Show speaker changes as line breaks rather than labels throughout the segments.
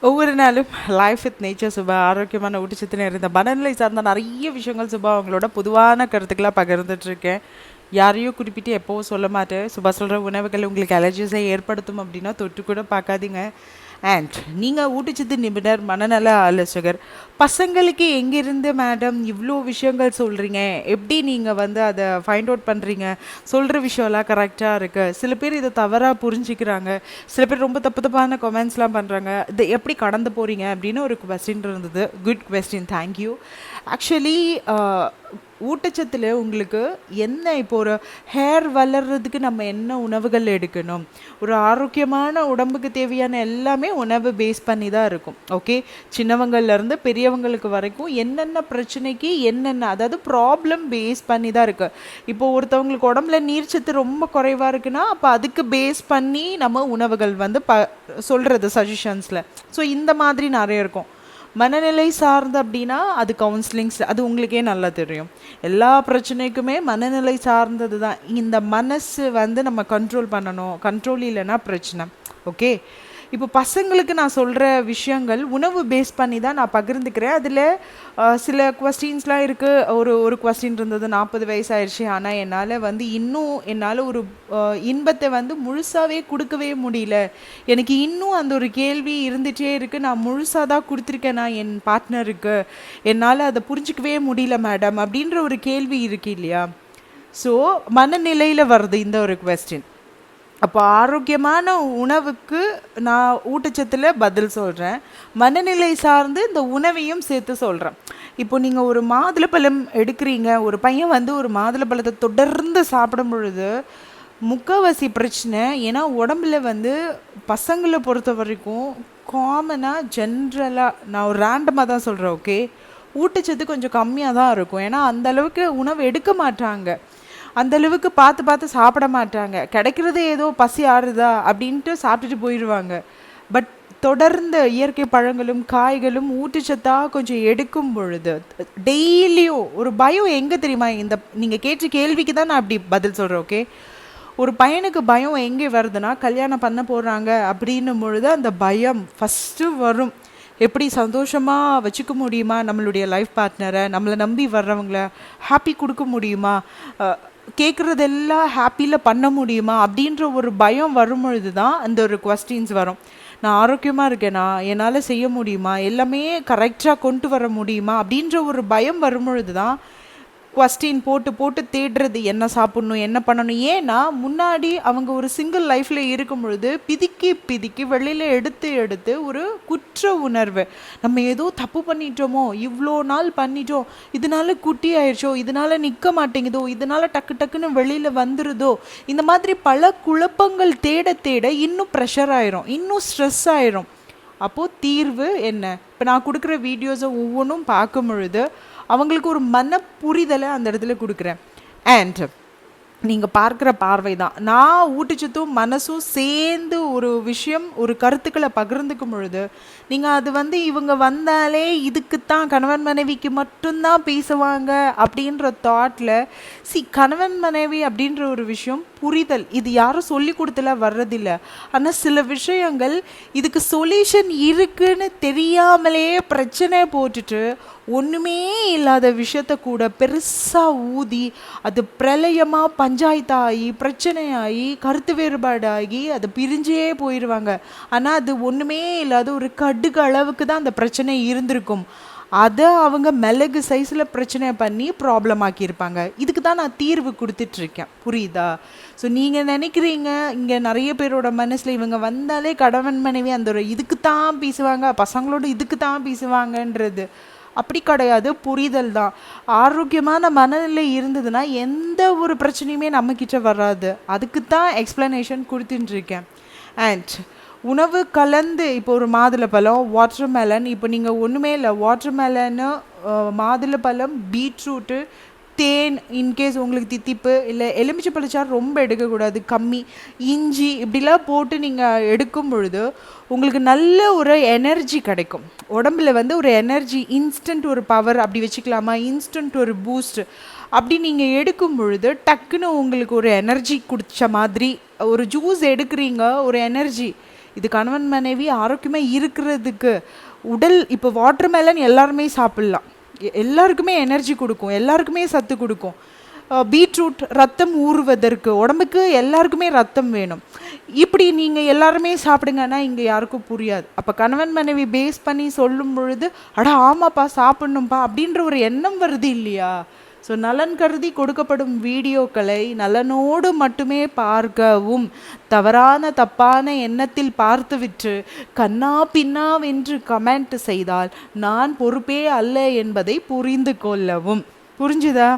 ஒவ்வொரு நாளும் life with nature Subha ஆரோக்கியமான ஊட்டச்சத்து நிறைந்த மனநிலை சார்ந்த நிறைய விஷயங்கள் சுபா அவங்களோட பொதுவான கருத்துக்களாக பகிர்ந்துட்டு இருக்கேன் யாரையும் குறிப்பிட்டு எப்போவும் சொல்ல மாட்டேன். சுபா சொல்கிற உணவுகள் உங்களுக்கு அலர்ஜிஸை ஏற்படுத்தும் அப்படின்னா தொட்டு கூட பார்க்காதீங்க. அண்ட் நீங்கள் ஊட்டச்சத்து நிபுணர் மனநல ஆலோசகர். பசங்களுக்கு எங்கேருந்து மேடம் இவ்வளோ விஷயங்கள் சொல்கிறீங்க எப்படி நீங்கள் வந்து அதை ஃபைண்ட் அவுட் பண்ணுறீங்க சொல்கிற விஷயம்லாம் கரெக்டாக இருக்குது சில பேர் இதை தவறாக புரிஞ்சுக்கிறாங்க. சில பேர் ரொம்ப தப்பு தப்பான கமெண்ட்ஸ்லாம் பண்ணுறாங்க இது எப்படி கடந்து போகிறீங்க அப்படின்னு ஒரு கொஸ்டின் இருந்தது. Good question thank you actually ஊட்டச்சத்தில் உங்களுக்கு என்ன இப்போ ஒரு ஹேர் வளர்றதுக்கு நம்ம என்ன உணவுகள் எடுக்கணும்? ஒரு ஆரோக்கியமான உடம்புக்கு தேவையான எல்லாமே உணவு பேஸ் பண்ணி தான் இருக்கும் ஓகே சின்னவங்கள்லேருந்து பெரியவங்களுக்கு வரைக்கும் என்னென்ன பிரச்சனைக்கு என்னென்ன அதாவது ப்ராப்ளம் பேஸ் பண்ணி தான் இருக்குது இப்போ ஒருத்தவங்களுக்கு உடம்புல நீர்ச்சத்து ரொம்ப குறைவாக இருக்குன்னா அப்போ அதுக்கு பேஸ் பண்ணி நம்ம உணவுகள் வந்து ப சொல்கிறது சஜஷன்ஸில் ஸோ இந்த மாதிரி நிறைய இருக்கும். மனநிலை சார்ந்து அப்படின்னா அது கவுன்சிலிங்ஸ் அது உங்களுக்கே நல்லா தெரியும். எல்லா பிரச்சனைக்குமே மனநிலை சார்ந்தது தான் இந்த மனசு வந்து நம்ம கண்ட்ரோல் பண்ணணும். கண்ட்ரோல் இல்லைன்னா பிரச்சனை. ஓகே இப்போ பசங்களுக்கு நான் சொல்கிற விஷயங்கள் உணவு பேஸ் பண்ணி தான் நான் பகிர்ந்துக்கிறேன். அதில் சில கொஸ்டின்ஸ்லாம் இருக்குது ஒரு ஒரு கொஸ்டின் இருந்தது நாற்பது வயசாயிடுச்சு ஆனால் என்னால் வந்து இன்னும் என்னால் ஒரு இன்பத்தை வந்து முழுசாகவே கொடுக்கவே முடியல. எனக்கு இன்னும் அந்த ஒரு கேள்வி இருந்துகிட்டே இருக்குது நான் முழுசாக தான் கொடுத்துருக்கேன் நான் என் பார்ட்னருக்கு என்னால் அதை புரிஞ்சிக்கவே முடியல மேடம் அப்படின்ற ஒரு கேள்வி இருக்கு இல்லையா? ஸோ மனநிலையில் வருது இந்த ஒரு கொஸ்டின் அப்போ ஆரோக்கியமான உணவுக்கு நான் ஊட்டச்சத்தில் பதில் சொல்கிறேன் மனநிலை சார்ந்து இந்த உணவையும் சேர்த்து சொல்கிறேன் இப்போ நீங்கள் ஒரு மாதுளப்பழம் எடுக்கிறீங்க ஒரு பையன் வந்து ஒரு மாதுளப்பழத்தை தொடர்ந்து சாப்பிடும் பொழுது முக்கால்வாசி பிரச்சனை ஏன்னா உடம்புல வந்து பசங்களை பொறுத்த வரைக்கும் காமனாக ஜென்ரலாக நான் ஒரு ரேண்டமாக தான் சொல்கிறேன் ஓகே ஊட்டச்சத்து கொஞ்சம் கம்மியாக தான் இருக்கும். ஏன்னா அந்த அளவுக்கு உணவு எடுக்க மாட்டாங்க. அந்தளவுக்கு பார்த்து பார்த்து சாப்பிட மாட்டாங்க. கிடைக்கிறது ஏதோ பசி ஆறுதா அப்படின்ட்டு சாப்பிட்டுட்டு போயிடுவாங்க. பட் தொடர்ந்த இயற்கை பழங்களும் காய்களும் ஊட்டச்சத்தாக கொஞ்சம் எடுக்கும் பொழுது டெய்லியும் ஒரு பயம் எங்கே தெரியுமா? இந்த நீங்கள் கேட்ட கேள்விக்கு தான் நான் அப்படி பதில் சொல்கிறேன் ஓகே ஒரு பையனுக்கு பயம் எங்கே வருதுன்னா கல்யாணம் பண்ண போகிறாங்க அப்படின்னும் பொழுது அந்த பயம் ஃபஸ்ட்டு வரும். எப்படி சந்தோஷமாக வச்சுக்க முடியுமா நம்மளுடைய லைஃப் பார்ட்னரை நம்மளை நம்பி வர்றவங்கள ஹாப்பி கொடுக்க முடியுமா? கேட்குறதெல்லாம் ஹாப்பியில் பண்ண முடியுமா அப்படின்ற ஒரு பயம் வரும்பொழுது தான் அந்த ஒரு கொஸ்டின்ஸ் வரும். நான் ஆரோக்கியமாக இருக்கேனா? என்னால் செய்ய முடியுமா? எல்லாமே கரெக்டாக கொண்டு வர முடியுமா? அப்படின்ற ஒரு பயம் வரும்பொழுது தான் கொஸ்டின் போட்டு போட்டு தேடுறது என்ன சாப்பிட்ணும் என்ன பண்ணணும். ஏன்னா முன்னாடி அவங்க ஒரு சிங்கிள் லைஃப்பில் இருக்கும் பொழுது பிதுக்கி பிதிக்கி வெளியில் எடுத்து எடுத்து ஒரு குற்ற உணர்வு. நம்ம ஏதோ தப்பு பண்ணிட்டோமோ இவ்வளோ நாள் பண்ணிட்டோம் இதனால குட்டி ஆயிடுச்சோ இதனால நிற்க மாட்டேங்குதோ இதனால டக்கு டக்குன்னு வெளியில் வந்துடுதோ இந்த மாதிரி பல குழப்பங்கள் தேட தேட இன்னும் ப்ரெஷர் ஆயிரும் இன்னும் ஸ்ட்ரெஸ் ஆயிரும். அப்போது தீர்வு என்ன? இப்போ நான் கொடுக்குற வீடியோஸை ஒவ்வொன்றும் பார்க்கும் பொழுது அவங்களுக்கு ஒரு மன புரிதலை அந்த இடத்துல கொடுக்குறேன். அண்ட் நீங்கள் பார்க்குற பார்வை தான். நான் ஊட்டச்சத்தும் மனசும் சேர்ந்து ஒரு விஷயம் ஒரு கருத்துக்களை பகிர்ந்துக்கும் பொழுது நீங்கள் அது வந்து இவங்க வந்தாலே இதுக்குத்தான் கணவன் மனைவிக்கு மட்டும்தான் பேசுவாங்க அப்படின்ற தாட்டில் சி கணவன் மனைவி அப்படின்ற ஒரு விஷயம் புரிதல் இது யாரும் சொல்லி கொடுத்துல வர்றதில்ல. ஆனால் சில விஷயங்கள் இதுக்கு சொல்யூஷன் இருக்குன்னு தெரியாமலே பிரச்சனை போட்டுட்டு ஒன்றுமே இல்லாத விஷயத்த கூட பெருசாக ஊதி அது பிரளயமாக பஞ்சாயத்தாகி பிரச்சனையாகி கருத்து வேறுபாடாகி அது பிரிஞ்சே போயிடுவாங்க ஆனால் அது ஒன்றுமே இல்லாத ஒரு கடுகு அளவுக்கு தான் அந்த பிரச்சனை இருந்திருக்கும். அதை அவங்க மிளகு சைஸில் பிரச்சனை பண்ணி ப்ராப்ளம் ஆக்கியிருப்பாங்க. இதுக்கு தான் நான் தீர்வு கொடுத்துட்ருக்கேன். புரியுதா? ஸோ நீங்கள் நினைக்கிறீங்க இங்கே நிறைய பேரோட மனசில் இவங்க வந்தாலே கணவன் மனைவி அந்த ஒரு இதுக்கு தான் பேசுவாங்க பசங்களோட இதுக்கு தான் பேசுவாங்கன்றது. அப்படி கிடையாது புரிதல் தான். ஆரோக்கியமான மனநிலை இருந்ததுன்னா எந்த ஒரு பிரச்சனையுமே நம்மக்கிட்ட வராது. அதுக்கு தான் எக்ஸ்ப்ளனேஷன் கொடுத்துட்டுருக்கேன். அண்ட் உணவு கலந்து இப்போ ஒரு மாதுளப்பழம் வாட்டர் மெலன் இப்போ நீங்கள் ஒன்றுமே இல்லை வாட்டர் மாதுளை மாதுளப்பழம் பீட்ரூட்டு தேன் இன்கேஸ் உங்களுக்கு தித்திப்பு இல்லை எலுமிச்சை பழச்சாறு ரொம்ப எடுக்கக்கூடாது கம்மி இஞ்சி இப்படிலாம் போட்டு நீங்கள் எடுக்கும் பொழுது உங்களுக்கு நல்ல ஒரு எனர்ஜி கிடைக்கும். உடம்புல வந்து ஒரு எனர்ஜி இன்ஸ்டன்ட் ஒரு பவர் அப்படி வச்சுக்கலாமா? இன்ஸ்டன்ட் ஒரு பூஸ்ட் அப்படி நீங்கள் எடுக்கும் பொழுது டக்குன்னு உங்களுக்கு ஒரு எனர்ஜி குடித்த மாதிரி ஒரு ஜூஸ் எடுக்கிறீங்க ஒரு எனர்ஜி இது கணவன் மனைவி ஆரோக்கியமாக இருக்கிறதுக்கு உடல் இப்போ வாட்டர் மேலன் எல்லாருமே சாப்பிட்லாம். எல்லாருக்குமே எனர்ஜி கொடுக்கும் எல்லாருக்குமே சத்து கொடுக்கும். பீட்ரூட் ரத்தம் ஊறுவதற்கு உடம்புக்கு எல்லாருக்குமே ரத்தம் வேணும். இப்படி நீங்கள் எல்லாருமே சாப்பிடுங்கன்னா இங்கே யாருக்கும் புரியாது. அப்போ கணவன் மனைவி பேஸ் பண்ணி சொல்லும் பொழுது அட ஆமாப்பா சாப்பிட்ணும்ப்பா அப்படின்ற ஒரு எண்ணம் வருது இல்லையா? ஸோ நலன் கருதி கொடுக்கப்படும் வீடியோக்களை நலனோடு மட்டுமே பார்க்கவும். தவறான தப்பான எண்ணத்தில் பார்த்துவிட்டு கண்ணா பின்னாவென்று கமெண்ட் செய்தால் நான் பொறுப்பே அல்ல என்பதை புரிந்து கொள்ளவும். புரிஞ்சுதா?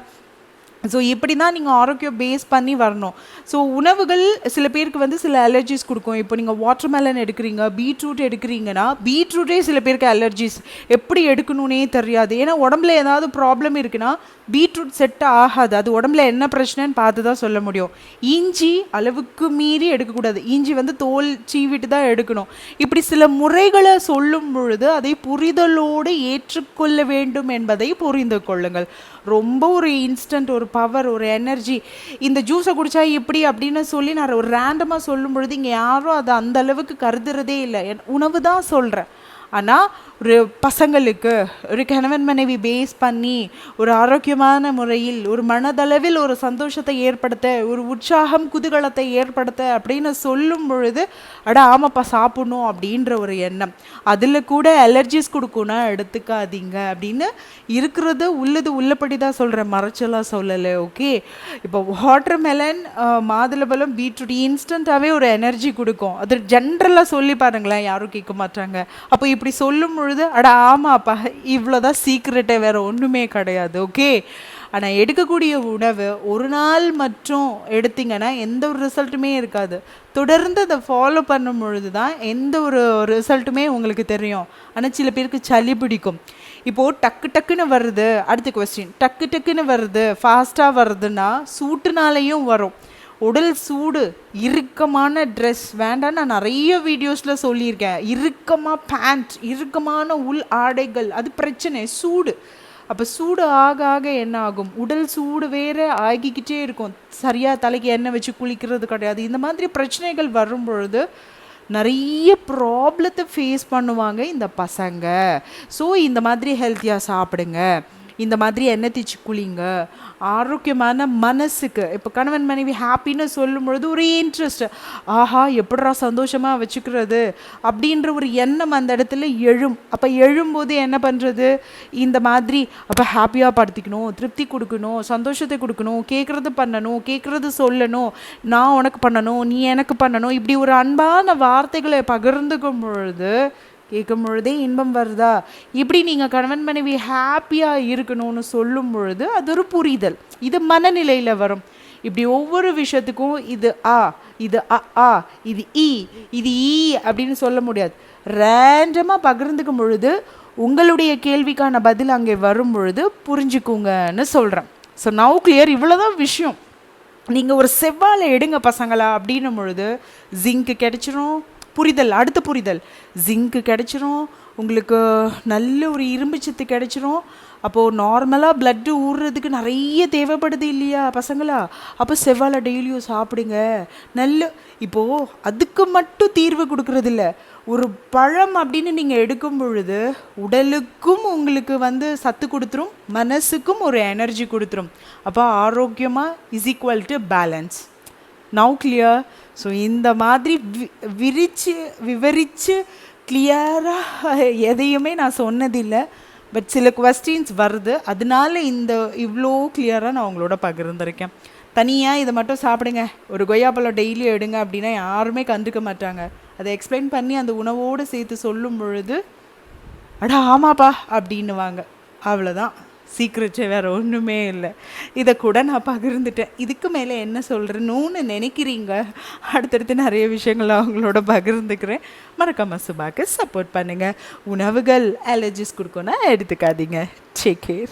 ஸோ இப்படி தான் நீங்கள் ஆரோக்கியம் பேஸ் பண்ணி வரணும். ஸோ உணவுகள் சில பேருக்கு வந்து சில அலர்ஜிஸ் கொடுக்கும். இப்போ நீங்கள் வாட்டர் மெலன் எடுக்கிறீங்க பீட்ரூட் எடுக்கிறீங்கன்னா பீட்ரூட்டே சில பேருக்கு அலர்ஜிஸ் எப்படி எடுக்கணும்னே தெரியாது. ஏன்னா உடம்புல ஏதாவது ப்ராப்ளம் இருக்குன்னா பீட்ரூட் செட் ஆகாது. அது உடம்புல என்ன பிரச்சனைன்னு பார்த்து தான் சொல்ல முடியும். இஞ்சி அளவுக்கு மீறி எடுக்கக்கூடாது. இஞ்சி வந்து தோல் சீவிட்டு தான் எடுக்கணும். இப்படி சில முறைகளை சொல்லும் பொழுது அதை புரிதலோடு ஏற்றுக்கொள்ள வேண்டும் என்பதை புரிந்து கொள்ளுங்கள். ரொம்ப ஒரு இன்ஸ்டன்ட் ஒரு பவர் ஒரு எனர்ஜி இந்த ஜூஸை குடிச்சா இப்படி அப்படின்னு சொல்லி நான் ஒரு ரேண்டமாக சொல்லும் பொழுது இங்கே யாரும் அதை அந்த அளவுக்கு கருதுறதே இல்லை. என் உணவு தான் சொல்கிறேன் ஆனால் ஒரு பசங்களுக்கு ஒரு கணவன் மனைவி பேஸ் பண்ணி ஒரு ஆரோக்கியமான முறையில் ஒரு மனதளவில் ஒரு சந்தோஷத்தை ஏற்படுத்த ஒரு உற்சாகம் குதூகலத்தை ஏற்படுத்த அப்படின்னு சொல்லும் பொழுது அட ஆமாப்பா சாப்பிடணும் அப்படின்ற ஒரு எண்ணம். அதில் கூட அலர்ஜிஸ் கொடுக்கும்னா எடுத்துக்காதீங்க அப்படின்னு இருக்கிறது உள்ளது உள்ளபடி தான் சொல்கிறேன் மறைச்சலாக சொல்லலை ஓகே இப்போ வாட்டர் மெலன் மாதுளம்பழம் பீட்ரூட் இன்ஸ்டண்ட்டாகவே ஒரு எனர்ஜி கொடுக்கும். அது ஜென்ரலாக சொல்லி பாருங்களேன் யாரும் கேட்க மாட்டாங்க. அப்போ இப்படி சொல்லும் பொழுது அட ஆமாப்பா இவ்வளோதான் சீக்ரெட்டே வேற ஒன்றுமே கிடையாது ஓகே ஆனால் எடுக்கக்கூடிய உணவு ஒரு நாள் மட்டும் எடுத்திங்கன்னா எந்த ஒரு ரிசல்ட்டுமே இருக்காது. தொடர்ந்து அதை ஃபாலோ பண்ணும் பொழுது தான் எந்த ஒரு ரிசல்ட்டுமே உங்களுக்கு தெரியும். ஆனால் சில பேருக்கு சளி பிடிக்கும். இப்போது டக்கு டக்குன்னு வருது அடுத்த கொஸ்டின் டக்கு டக்குன்னு வருது ஃபாஸ்ட்டாக வருதுன்னா சூட்டுனாலையும் வரும். உடல் சூடு இறுக்கமான ட்ரெஸ் வேண்டாம் நான் நிறைய வீடியோஸில் சொல்லியிருக்கேன். இறுக்கமாக பேண்ட் இறுக்கமான உள் ஆடைகள் அது பிரச்சனை சூடு. அப்போ சூடு ஆக ஆக என்ன ஆகும்? உடல் சூடு வேற ஆகிக்கிட்டே இருக்கும். சரியாக தலைக்கு எண்ணெய் வச்சு குளிக்கிறது கிடையாது. இந்த மாதிரி பிரச்சனைகள் வரும் பொழுது நிறைய ப்ராப்ளத்தை ஃபேஸ் பண்ணுவாங்க இந்த பசங்க. ஸோ இந்த மாதிரி ஹெல்த்தியாக சாப்பிடுங்க. இந்த மாதிரி எண்ணெய் தேய்ச்சி குளிங்க? ஆரோக்கியமான மனசுக்கு. இப்போ கணவன் மனைவி ஹாப்பின்னு சொல்லும் பொழுது ஒரே இன்ட்ரெஸ்ட் ஆஹா எப்படிடா சந்தோஷமாக வச்சுக்கிறது? அப்படின்ற ஒரு எண்ணம் அந்த இடத்துல எழும். அப்போ எழும்போது என்ன பண்ணுறது இந்த மாதிரி அப்போ ஹாப்பியாக படுத்திக்கணும் திருப்தி கொடுக்கணும் சந்தோஷத்தை கொடுக்கணும் கேட்குறது பண்ணணும் கேட்குறது சொல்லணும். நான் உனக்கு பண்ணணும் நீ எனக்கு பண்ணணும். இப்படி ஒரு அன்பான வார்த்தைகளை பகிர்ந்துக்கும் பொழுது கேட்கும் பொழுதே இன்பம் வருதா? இப்படி நீங்கள் கணவன் மனைவி ஹாப்பியாக இருக்கணும்னு சொல்லும் பொழுது அது ஒரு புரிதல். இது மனநிலையில் வரும். இப்படி ஒவ்வொரு விஷயத்துக்கும் இது ஆ இது அ ஆ இது இ இது ஈ அப்படின்னு சொல்ல முடியாது. ரேண்டமாக பகிர்ந்துக்கும் பொழுது உங்களுடைய கேள்விக்கான பதில் அங்கே வரும் பொழுது புரிஞ்சுக்குங்கன்னு சொல்கிறேன் ஸோ நவு கிளியர் இவ்வளோதான் விஷயம். நீங்கள் ஒரு செவ்வாழை எடுங்க பசங்களா அப்படின்னும் பொழுது ஜிங்க்கு கிடைச்சிரும் புரிதல் அடுத்த புரிதல். ஜிங்க்கு கிடைச்சிரும் உங்களுக்கு நல்ல ஒரு இரும்பு சத்து கிடைச்சிரும். அப்போது நார்மலாக பிளட்டு ஊறுறதுக்கு நிறைய தேவைப்படுது இல்லையா பசங்களா? அப்போ செவ்வாழை டெய்லியும் சாப்பிடுங்க. நல்ல இப்போது அதுக்கு மட்டும் தீர்வு கொடுக்கறதில்ல. ஒரு பழம் அப்படின்னு நீங்கள் எடுக்கும் பொழுது உடலுக்கும் உங்களுக்கு வந்து சத்து கொடுத்துரும் மனசுக்கும் ஒரு எனர்ஜி கொடுத்துரும். அப்போ ஆரோக்கியமாக is equal to balance now clear so இந்த மாதிரி வி விரித்து விவரித்து கிளியராக எதையுமே நான் சொன்னதில்லை. பட் சில கொஸ்டின்ஸ் வருது. அதனால இந்த இவ்வளோ கிளியராக நான் உங்களோட பகிர்ந்திருக்கேன். தனியாக இதை மட்டும் சாப்பிடுங்க. ஒரு கொய்யாப்பழம் டெய்லி எடுங்க அப்படின்னா யாருமே கண்டுக்க மாட்டாங்க. அதை எக்ஸ்பிளைன் பண்ணி அந்த உணவோடு சேர்த்து சொல்லும் பொழுது அடா ஆமாப்பா அப்படின்னுவாங்க. அவ்வளோதான் சீக்கிரச்சே வேறு ஒன்றுமே இல்லை. இதை கூட நான் பகிர்ந்துட்டேன். இதுக்கு மேலே என்ன சொல்கிறேன்னு நினைக்கிறீங்க? அடுத்தடுத்து நிறைய விஷயங்களை அவங்களோட பகிர்ந்துக்கிறேன். மறக்காம சுபாக்கு சப்போர்ட் பண்ணுங்கள் உணவுகள் அலர்ஜிஸ் கொடுக்கணும்னா எடுத்துக்காதீங்க. Take care